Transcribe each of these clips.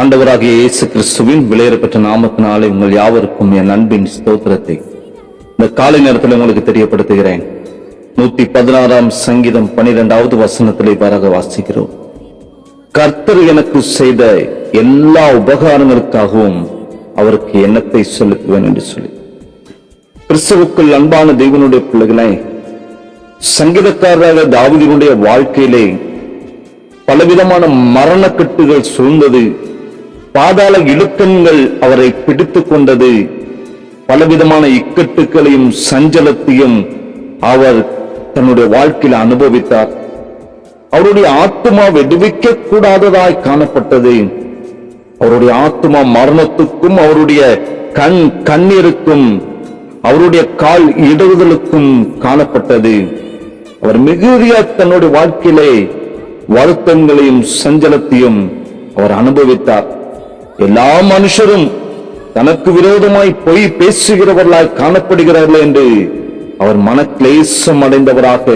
ஆண்டவராகிய இயேசு கிறிஸ்துவின் விலையேறப்பெற்ற நாமத்தினாலே உங்கள் யாவருக்கும் என் அன்பின் ஸ்தோத்திரத்தை. இந்த காலை நேரத்தில் உங்களுக்கு தெரியப்படுத்துகிறேன். நூத்தி பதினாறாம் சங்கீதம் பனிரெண்டாவது வசனத்திலே பாராக வாசிக்கிறோம். கர்த்தர் எனக்கு செய்த எல்லா உபகாரங்களுக்காகவும் அவருக்கு எண்ணத்தை செலுத்துவேன் என்று சொல்லி. கிறிஸ்துவுக்குள் அன்பான தெய்வனுடைய பிள்ளைகளை சங்கீதக்காரராக தாவீதினுடைய வாழ்க்கையிலே பலவிதமான மரணக்கட்டுகள் சூழ்ந்தது பாதாள இழுக்கங்கள் அவரை பிடித்து கொண்டது. பலவிதமான இக்கட்டுகளையும் சஞ்சலத்தையும் அவர் தன்னுடைய வாழ்க்கையில் அனுபவித்தார். அவருடைய ஆத்மா வெடுவிக்க கூடாததாய் காணப்பட்டது. அவருடைய ஆத்மா மரணத்துக்கும் அவருடைய கண் கண்ணீருக்கும் அவருடைய கால் இடறுதலுக்கும் காணப்பட்டது. அவர் மிகுதியா தன்னுடைய வாழ்க்கையிலே வருத்தங்களையும் சஞ்சலத்தையும் அவர் அனுபவித்தார். எல்லா மனுஷரும் தனக்கு விரோதமாய் பொய் பேசுகிறவர்களாய் காணப்படுகிறார்கள் என்று அவர் மனக்லேசம் அடைந்தவராக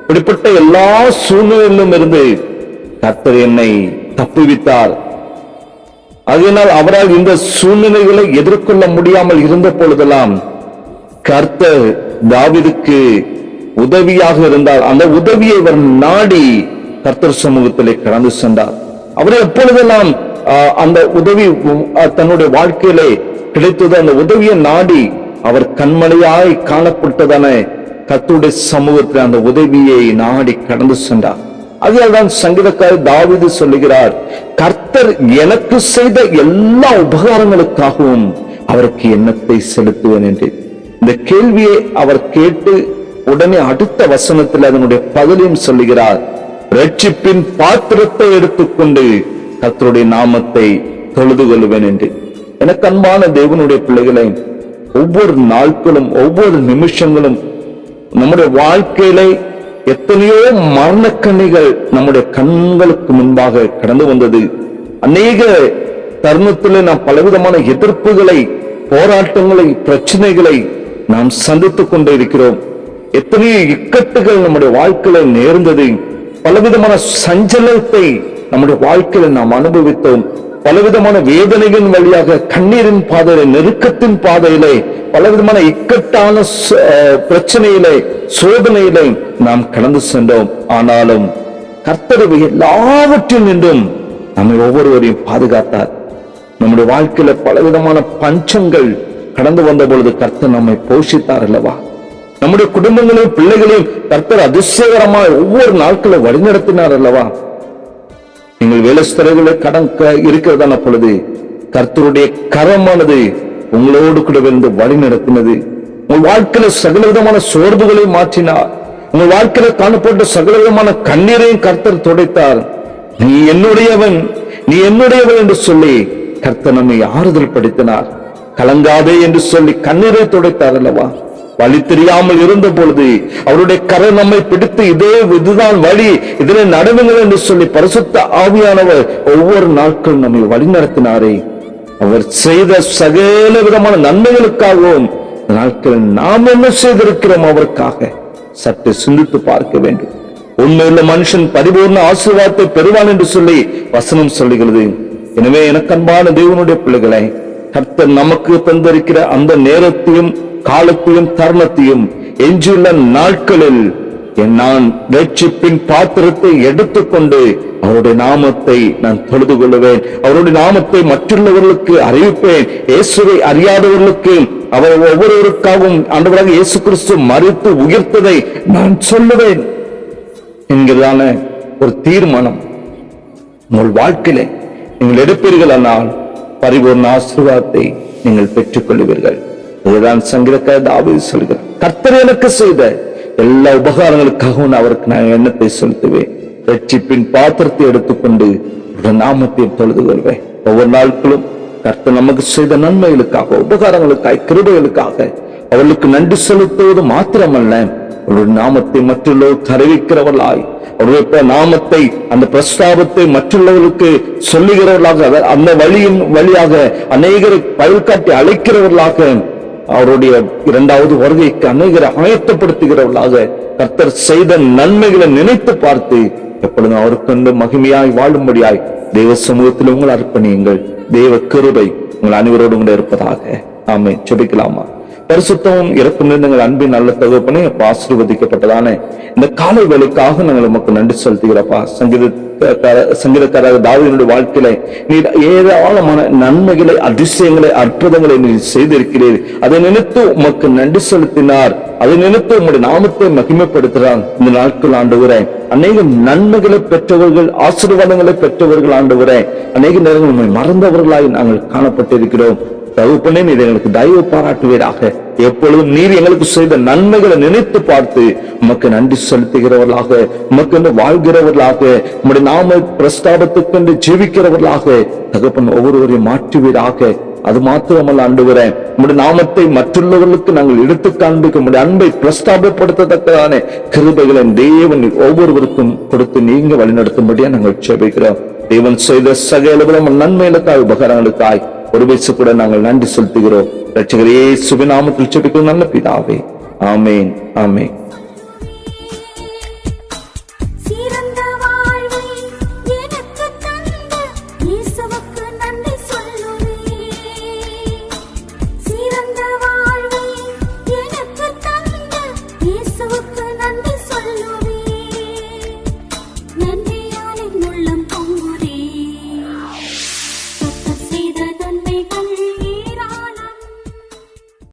இப்படிப்பட்ட எல்லா சூழ்நிலையிலும் இருந்து கர்த்தர் என்னை தப்புவித்தார். அதனால் அவரால் இந்த சூழ்நிலைகளை எதிர்கொள்ள முடியாமல் இருந்த பொழுதெல்லாம் கர்த்தர் தாவிதுக்கு உதவியாக இருந்தார். அந்த உதவியை இவர் நாடி கர்த்தர் சமூகத்திலே கடந்து சென்றார். அவர் எப்பொழுதெல்லாம் அந்த உதவி தன்னுடைய வாழ்க்கையிலே கிடைத்தது அந்த உதவியை நாடி அவர் கண்மலையாய் காணப்பட்டதான கத்துடைய சமூகத்தில் அந்த உதவியை நாடி கடந்து சென்றார். அதனால்தான் சங்கீதக்காரர் தாவிது சொல்லுகிறார் கர்த்தர் எனக்கு செய்த எல்லா உபகாரங்களுக்காகவும் அவருக்கு எண்ணத்தை செலுத்துவேன் என்று. இந்த கேள்வியை அவர் கேட்டு உடனே அடுத்த வசனத்தில் அதனுடைய பதிலையும் சொல்லுகிறார் ரட்சிப்பின் பாத்திரத்தை எடுத்துக்கொண்டு கத்தருடைய நாமத்தை தொழுது கொள்வேன் என்று. எனக்கு அன்பான தேவனுடைய பிள்ளைகளை ஒவ்வொரு நாட்களும் ஒவ்வொரு நிமிஷங்களும் நம்முடைய வாழ்க்கையில எத்தனையோ மரணக்கண்ணிகள் நம்முடைய கண்களுக்கு முன்பாக கடந்து வந்தது. அநேக தருணத்தில் நாம் பலவிதமான எதிர்ப்புகளை போராட்டங்களை பிரச்சனைகளை நாம் சந்தித்துக் கொண்டே இருக்கிறோம். எத்தனையோ இக்கட்டுகள் நம்முடைய வாழ்க்கையில நேர்ந்தது. பலவிதமான சஞ்சலத்தை நம்முடைய வாழ்க்கையில நாம் அனுபவித்தோம். பலவிதமான வேதனையின் வழியாக கண்ணீரின் பாதையில நெருக்கத்தின் பாதையிலே பலவிதமான இக்கட்டான ச- அஹ் பிரச்சனையிலே சோதனையிலே நாம் கடந்து சென்றோம். ஆனாலும் கர்த்தர் எல்லாவற்றில் நின்றும் நம்மை ஒவ்வொருவரையும் பாதுகாத்தார். நம்முடைய வாழ்க்கையில பலவிதமான பஞ்சங்கள் கடந்து வந்த பொழுது கர்த்தர் நம்மை போஷித்தார் அல்லவா? நம்முடைய குடும்பங்களையும் பிள்ளைகளையும் கர்த்தர் அதிசயகரமாக ஒவ்வொரு நாட்களும் வழிநடத்தினார் அல்லவா? நீங்கள் வேலைஸ்தரர்களை கடன் க- இருக்கிறதான பொழுது கர்த்தருடைய கரமானது உங்களோடு கூட வந்து வழி நடத்தினது. உங்கள் வாழ்க்கையில சகல விதமான சோர்வுகளை மாற்றினார். உங்கள் வாழ்க்கையில காணப்பட்ட சகல விதமான கண்ணீரையும் கர்த்தர் துடைத்தார். நீ என்னுடையவன் நீ என்னுடையவன் என்று சொல்லி கர்த்தர் நம்மை ஆறுதல் படுத்தினார் கலங்காதே என்று சொல்லி கண்ணீரை துடைத்தார் அல்லவா? வழி தெரியாமல் இருந்த பொழுது அவருடைய கரை நம்மை பிடித்து இதே இதுதான் வழி இதனை நடவுங்கள் என்று சொல்லி பரிசுத்த ஆவியானவர் ஒவ்வொரு நாட்களும் நம்மை வழி நடத்தினாரே. அவர் செய்த சகல விதமான நன்மைகளுக்காகவும் நாட்களில் நாம் என்ன செய்திருக்கிறோம் அவருக்காக? சற்று சிந்தித்து பார்க்க வேண்டும். உண்மையுள்ள மனுஷன் பரிபூர்ண ஆசீர்வாதத்தை பெறுவான் என்று சொல்லி வசனம் சொல்லுகிறது. எனவே எனக்கு அன்பான தேவனுடைய பிள்ளைகளை கர்த்தர் நமக்கு தந்திருக்கிற அந்த நேரத்தையும் காலத்தையும் தருணத்தையும் எஞ்சியுள்ள நாட்களில் என் நான் ரட்சிப்பின் பாத்திரத்தை எடுத்துக்கொண்டு அவருடைய நாமத்தை நான் தொழுது கொள்ளுவேன் அவருடைய நாமத்தை மற்றுள்ளவர்களுக்கு அறிவிப்பேன். இயேசுவை அறியாதவர்களுக்கு அவர் ஒவ்வொருவருக்காகவும் ஆண்டவராக இயேசு கிறிஸ்து மறுத்து உயர்த்ததை நான் சொல்லுவேன் என்கிறதான ஒரு தீர்மானம். உங்கள் வாழ்க்கையில நீங்கள் எடுப்பீர்கள் ஆனால் பரிபூர்ண ஆசீர்வாதத்தை நீங்கள் பெற்றுக் கொள்வீர்கள் இதுதான் சங்கீதக்கார தாவீது சொல்கிறார் கர்த்தர் எனக்கு செய்த எல்லா உபகாரங்களுக்காகவும் நான் அவருக்கு நான் எண்ணத்தை செலுத்துவேன்? ரட்சிப்பின் பாத்திரத்தை எடுத்துக்கொண்டு ஒரு நாமத்தை தொழுது கொள்வேன். ஒவ்வொரு நாட்களும் கர்த்தர் நமக்கு செய்த நன்மைகளுக்காக உபகாரங்களுக்காக கிருபைகளுக்காக அவர்களுக்கு நன்றி செலுத்துவது மாத்திரமல்ல. அவருடைய நாமத்தை மற்றுள்ளோர் அறிவிக்கிறவர்களாய் அவருடைய நாமத்தை அந்த பிரஸ்தாபத்தை மற்றுள்ளவர்களுக்கு சொல்லுகிறவர்களாக அந்த வழியின் வழியாக அநேகரை பயிர்காட்டி அழைக்கிறவர்களாக அவருடைய இரண்டாவது வருகைக்கு அநேகரை ஆயத்தப்படுத்துகிறவர்களாக கர்த்தர் செய்த நன்மைகளை நினைத்து பார்த்து எப்பொழுதும் அவருக்கென்று மகிமையாய் வாழும்படியாய் தேவ சமூகத்தில் உங்கள் அர்ப்பணியுங்கள். தேவ கிருபை உங்கள் அனைவரோடு கூட இருப்பதாக. ஆமே செபிக்கலாமா பரிசுத்தமும் இறக்கும் நீங்கள் அன்பின் நல்ல தகப்பனே அப்பா ஆசீர்வதிக்கப்பட்டதானே இந்த காலை வேலைக்காக நாங்கள் உமக்கு நன்றி செலுத்துகிறப்பா சங்கீத சங்கீதக்காரர் தாவியனுடைய வாழ்க்கையில நீர் ஏராளமான நன்மைகளை அதிசயங்களை அற்புதங்களை நீர் செய்திருக்கிறீர். அதை நினைத்து உமக்கு நன்றி செலுத்தினார். அதை நினைத்து உங்களுடைய நாமத்தை மகிமைப்படுத்துகிறார். இந்த நாட்கள் ஆண்டு அநேக நன்மைகளை பெற்றவர்கள் ஆசீர்வாதங்களை பெற்றவர்கள் ஆண்டு அநேக நேரங்கள் உண்மை மறந்தவர்களாய் நாங்கள் காணப்பட்டிருக்கிறோம். தகுப்பனே நீர் எங்களுக்கு தயவு பாராட்டுவீராக. எப்பொழுதும் நீர் எங்களுக்கு செய்த நன்மைகளை நினைத்து பார்த்து உமக்கு நன்றி செலுத்துகிறவர்களாக உமக்கு வாழ்கிறவர்களாக உம்முடைய நாம பிரஸ்தாபத்துக்கென்று ஜீவிக்கிறவர்களாக தகப்பன் ஒவ்வொருவரையும் மாற்றுவீராக. அது மாத்திரமல்ல அண்டுகிறேன் உம்முடைய நாமத்தை மற்றுள்ளவர்களுக்கு நாங்கள் எடுத்து காண்பிக்க உம்முடைய அன்பை பிரஸ்தாபப்படுத்தத்தக்கதான கிருபைகளின் தேவன் ஒவ்வொருவருக்கும் கொடுத்து நீங்க வழிநடத்தும்படியா நாங்கள் செபிக்கிறோம் தேவன் செய்த சகல நன்மைகளுக்காய் உபகாரங்களுக்காய் ஒரு வயசு கூட நாங்கள் நன்றி செலுத்துகிறோம். ரட்சகரே சுபநாமத்தில் செபிக்கும் நல்ல பிதாவே. ஆமேன். ஆமேன். இயேசுவுக்கு